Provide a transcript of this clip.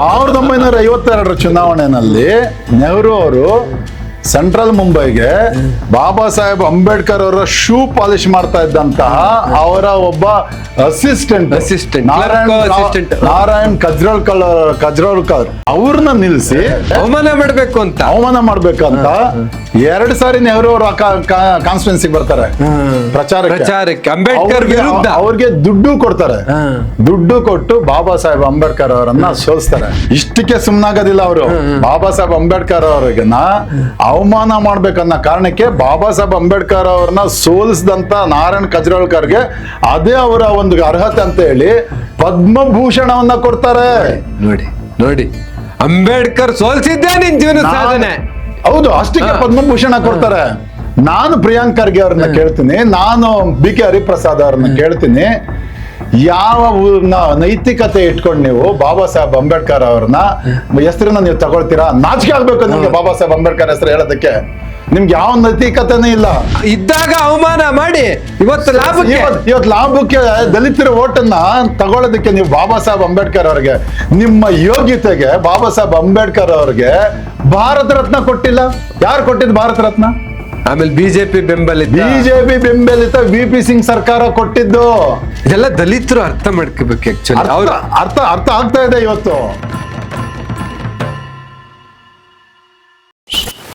ಸಾವಿರದ ಒಂಬೈನೂರ ಐವತ್ತೆರಡರ ಚುನಾವಣೆಯಲ್ಲಿ ನೆಹರು ಅವರು ಸೆಂಟ್ರಲ್ ಮುಂಬೈಗೆ ಬಾಬಾ ಸಾಹೇಬ್ ಅಂಬೇಡ್ಕರ್ ಅವರ ಶೂ ಪಾಲಿಶ್ ಮಾಡ್ತಾ ಇದ್ದಂತಹ ಅವರ ಒಬ್ಬ ಅಸಿಸ್ಟೆಂಟ್ ಅಸಿಸ್ಟೆಂಟ್ ನಾರಾಯಣ್. ನಾರಾಯಣ್ ಕಜ್ರೋಳ್ಕರ್ ಕಜ್ರೋಳ್ಕರ್ ಅವ್ರನ್ನ ನಿಲ್ಲಿಸಿ ಅವಮಾನ ಮಾಡ್ಬೇಕು ಅಂತ. ಅವಮಾನ ಮಾಡ್ಬೇಕಂತ ಎರಡ್ ಸಾರಿ ನೆಹರು ಅವರು ಕಾನ್ಸ್ಟಿಟ್ಯೂನ್ಸಿಗೆ ಬರ್ತಾರೆ. ಪ್ರಚಾರ ಪ್ರಚಾರಕ್ಕೆ, ಅಂಬೇಡ್ಕರ್ ವಿರುದ್ಧ. ಅವ್ರಿಗೆ ದುಡ್ಡು ಕೊಡ್ತಾರೆ. ದುಡ್ಡು ಕೊಟ್ಟು ಬಾಬಾ ಸಾಹೇಬ್ ಅಂಬೇಡ್ಕರ್ ಅವರನ್ನ ಸೋಲಿಸ್ತಾರೆ. ಇಷ್ಟಕ್ಕೆ ಸುಮ್ನಾಗೋದಿಲ್ಲ ಅವರು. ಬಾಬಾ ಸಾಹೇಬ್ ಅಂಬೇಡ್ಕರ್ ಅವರಿಗನ್ನ ಅವಮಾನ ಮಾಡ್ಬೇಕನ್ನೋ ಕಾರಣಕ್ಕೆ ಬಾಬಾ ಸಾಹೇಬ್ ಅಂಬೇಡ್ಕರ್ ಅವ್ರನ್ನ ಸೋಲಿಸಿದಂತ ನಾರಾಯಣ್ ಕಜ್ರಾಳ್ಕರ್ಗೆ ಅದೇ ಅವರ ಒಂದು ಅರ್ಹತೆ ಅಂತ ಹೇಳಿ ಪದ್ಮಭೂಷಣವನ್ನ ಕೊಡ್ತಾರೆ. ನೋಡಿ ನೋಡಿ. ಅಂಬೇಡ್ಕರ್ ಸೋಲ್ಸಿದ್ದೇ ನಿನ್ ಜೀವನ ಸಾಧನೆ. ಹೌದು ಅಷ್ಟಕ್ಕೆ ಪದ್ಮಭೂಷಣ ಕೊಡ್ತಾರೆ. ನಾನು ಪ್ರಿಯಾಂಕರ್ಗೆ ಅವ್ರನ್ನ ಕೇಳ್ತೀನಿ ನಾನು ಬಿ ಕೆ ಹರಿಪ್ರಸಾದ್ ಅವ್ರನ್ನ ಕೇಳ್ತೀನಿ. ಯಾವ ನೈತಿಕತೆ ಇಟ್ಕೊಂಡು ನೀವು ಬಾಬಾ ಸಾಹೇಬ್ ಅಂಬೇಡ್ಕರ್ ಅವ್ರನ್ನ ಹೆಸರನ್ನ ನೀವು ತಗೊಳ್ತೀರಾ? ನಾಚಿಕೆ ಆಗ್ಬೇಕು ನಿಮ್ಗೆ ಬಾಬಾ ಸಾಹೇಬ್ ಅಂಬೇಡ್ಕರ್ ಹೆಸರು ಹೇಳೋದಕ್ಕೆ. ನಿಮ್ಗೆ ಯಾವ ನೈತಿಕತೆನೇ ಇಲ್ಲ. ಇದ್ದಾಗ ಅವಮಾನ ಮಾಡಿ ಇವತ್ತು ಲಾಭಕ್ಕೆ. ಇವತ್ತು ಇವತ್ ಲಾಭಕ್ಕೆ ದಲಿತರ ಓಟನ್ನ ತಗೊಳ್ಳೋದಕ್ಕೆ ನೀವು ಬಾಬಾ ಸಾಹೇಬ್ ಅಂಬೇಡ್ಕರ್ ಅವ್ರಿಗೆ ನಿಮ್ಮ ಯೋಗ್ಯತೆಗೆ ಬಾಬಾ ಸಾಹೇಬ್ ಅಂಬೇಡ್ಕರ್ ಅವ್ರಿಗೆ ಭಾರತ ರತ್ನ ಕೊಟ್ಟಿಲ್ಲ. ಯಾರು ಕೊಟ್ಟಿದ್ದು ಭಾರತ ರತ್ನ? ಆಮೇಲೆ ಬಿಜೆಪಿ ಬೆಂಬಲಿತ. ಬಿಜೆಪಿ ಬೆಂಬಲಿತ ವಿ ಪಿ ಸಿಂಗ್ ಸರ್ಕಾರ ಕೊಟ್ಟಿದ್ದು. ಇದೆಲ್ಲ ದಲಿತರು ಅರ್ಥ ಮಾಡ್ಕೋಬೇಕು ಆಕ್ಚುಲಿ ಅವ್ರ ಅರ್ಥ ಅರ್ಥ ಆಗ್ತಾ ಇದೆ ಇವತ್ತು.